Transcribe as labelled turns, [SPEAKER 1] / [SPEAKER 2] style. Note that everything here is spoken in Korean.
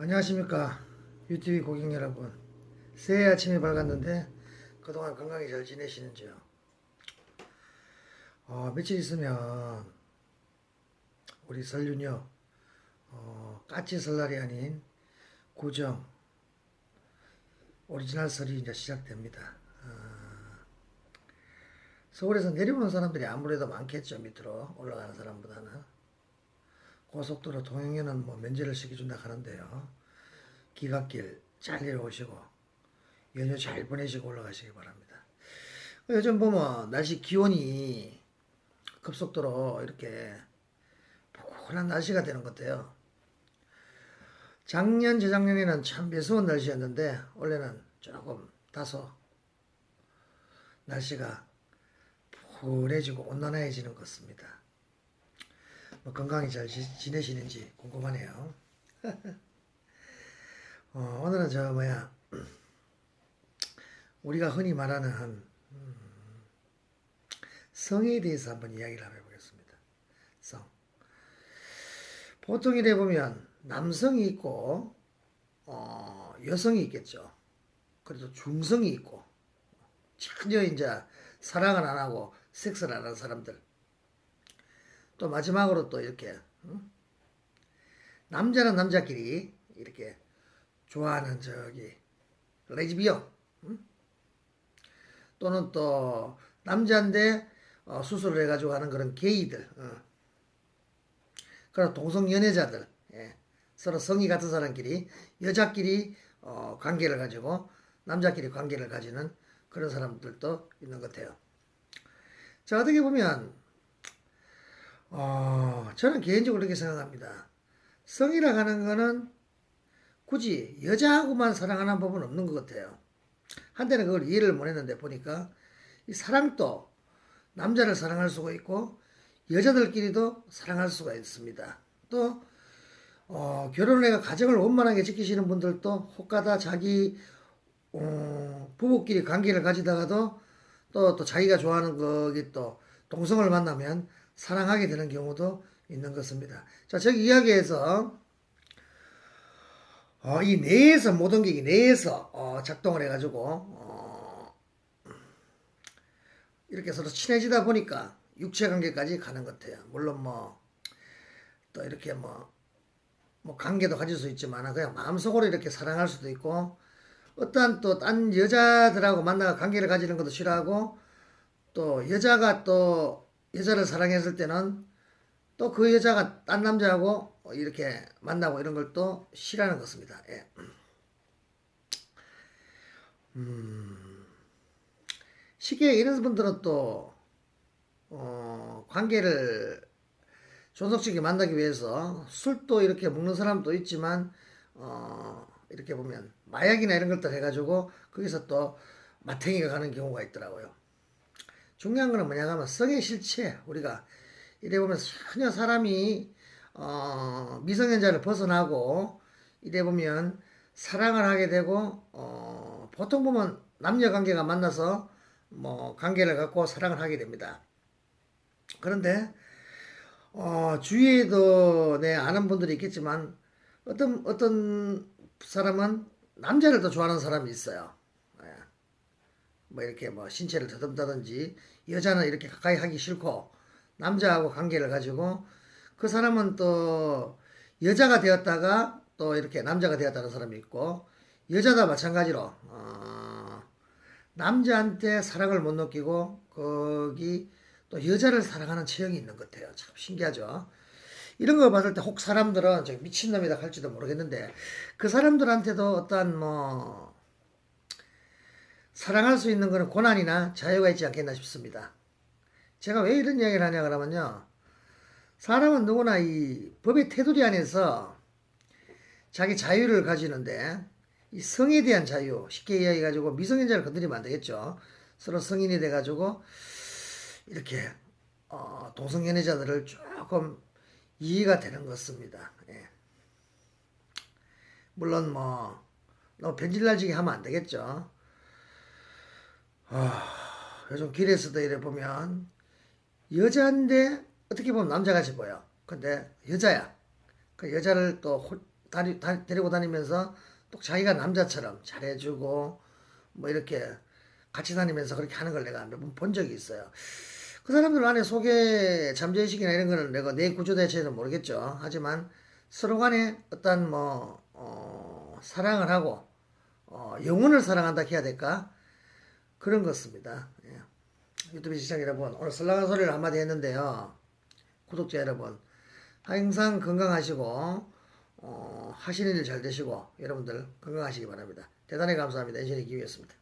[SPEAKER 1] 안녕하십니까 유TV 고객 여러분. 새해 아침이 밝았는데 그동안 건강히 잘 지내시는지요? 어, 며칠 있으면 우리 설윤요 어, 까치 설날이 아닌 구정 오리지널 설이 이제 시작됩니다. 어, 서울에서 내려오는 사람들이 아무래도 많겠죠 밑으로 올라가는 사람보다는 고속도로 통행료는 뭐 면제를 시켜준다 하는데요. 기갓길 잘 내려오시고 연휴 잘 보내시고 올라가시기 바랍니다. 요즘 보면 날씨 기온이 급속도로 이렇게 포근한 날씨가 되는 것 같아요. 작년 재작년에는 참 매서운 날씨였는데 올해는 조금 다소 날씨가 푸근해지고 온난해지는 것 같습니다. 뭐 건강히 잘 지, 지내시는지 궁금하네요. 어, 오늘은 저 뭐야 우리가 흔히 말하는 음, 성에 대해서 한번 이야기를 한번 해보겠습니다. 성. 보통 이래 보면 남성이 있고 어, 여성이 있겠죠. 그래도 중성이 있고 전혀 이제 사랑을 안 하고 섹스를 안 하는 사람들. 또 마지막으로 또 이렇게 응? 남자는 남자끼리 이렇게 좋아하는 저기 레즈비언 응? 또는 또 남자인데 어, 수술을 해가지고 하는 그런 게이들 어. 그런 동성 연애자들 예. 서로 성이 같은 사람끼리 여자끼리 어, 관계를 가지고 남자끼리 관계를 가지는 그런 사람들도 있는 것 같아요. 자 어떻게 보면 어, 저는 개인적으로 그렇게 생각합니다. 성이라 하는 거는 굳이 여자하고만 사랑하는 법은 없는 것 같아요. 한때는 그걸 이해를 못 했는데 보니까 이 사랑도 남자를 사랑할 수가 있고 여자들끼리도 사랑할 수가 있습니다. 또 어, 결혼을 해가 가정을 원만하게 지키시는 분들도 혹가다 자기 어, 부부끼리 관계를 가지다가도 또, 또 자기가 좋아하는 거기 또 동성을 만나면 사랑하게 되는 경우도 있는 것입니다. 자, 저기 이야기에서 어, 이 뇌에서 모든 게이 뇌에서 어, 작동을 해가지고 어, 이렇게 서로 친해지다 보니까 육체 관계까지 가는 것 같아요. 물론 뭐 또 이렇게 뭐, 뭐 관계도 가질 수 있지만 그냥 마음속으로 이렇게 사랑할 수도 있고 어떠한 또 딴 여자들하고 만나 관계를 가지는 것도 싫어하고 또 여자가 또 여자를 사랑했을 때는 또 그 여자가 딴 남자하고 이렇게 만나고 이런 걸 또 싫어하는 것입니다. 예. 음, 쉽게 이런 분들은 또 어, 관계를 존속적이 만나기 위해서 술도 이렇게 먹는 사람도 있지만 어, 이렇게 보면 마약이나 이런 것들 해가지고 거기서 또 마탱이가 가는 경우가 있더라고요. 중요한 거는 뭐냐 하면 성의 실체 우리가 이래 보면 전혀 사람이 어, 미성년자를 벗어나고 이래 보면 사랑을 하게 되고 어, 보통 보면 남녀 관계가 만나서 뭐 관계를 갖고 사랑을 하게 됩니다. 그런데 어, 주위에도 내 아는 분들이 있겠지만 어떤 어떤 사람은 남자를 더 좋아하는 사람이 있어요. 예. 뭐 이렇게 뭐 신체를 더듬다든지 여자는 이렇게 가까이 하기 싫고 남자하고 관계를 가지고 그 사람은 또 여자가 되었다가 또 이렇게 남자가 되었다는 사람이 있고 여자다 마찬가지로 어, 남자한테 사랑을 못 느끼고 거기 또 여자를 사랑하는 체형이 있는 것 같아요. 참 신기하죠. 이런 거 봤을 때 혹 사람들은 저 미친놈이다 할지도 모르겠는데 그 사람들한테도 어떠한 뭐 사랑할 수 있는 그런 고난이나 자유가 있지 않겠나 싶습니다. 제가 왜 이런 이야기를 하냐 그러면요. 사람은 누구나 이 법의 테두리 안에서 자기 자유를 가지는데 이 성에 대한 자유 쉽게 이야기해 가지고 미성년자를 건드리면 안 되겠죠. 서로 성인이 돼 가지고 이렇게 어, 동성연애자들을 조금 이해가 되는 것 같습니다. 예. 물론 뭐 너무 변질날지게 하면 안 되겠죠. 아, 요즘 길에서도 이래 보면 여자인데 어떻게 보면 남자같이 보여. 근데 여자야. 그 여자를 또 호, 다니, 다, 데리고 다니면서 또 자기가 남자처럼 잘해주고 뭐 이렇게 같이 다니면서 그렇게 하는 걸 내가 몇 번 본 적이 있어요. 그 사람들 안에 속에 잠재의식이나 이런 거는 내가 내 구조 대체는 모르겠죠. 하지만 서로 간에 어떤 뭐, 어, 사랑을 하고, 어, 영혼을 사랑한다 해야 될까? 그런 것입니다. 예. 유튜브 시청 여러분, 오늘 설랑한 소리를 한마디 했는데요. 구독자 여러분, 항상 건강하시고, 어, 하시는 일 잘 되시고, 여러분들 건강하시기 바랍니다. 대단히 감사합니다. 인신의 기회였습니다.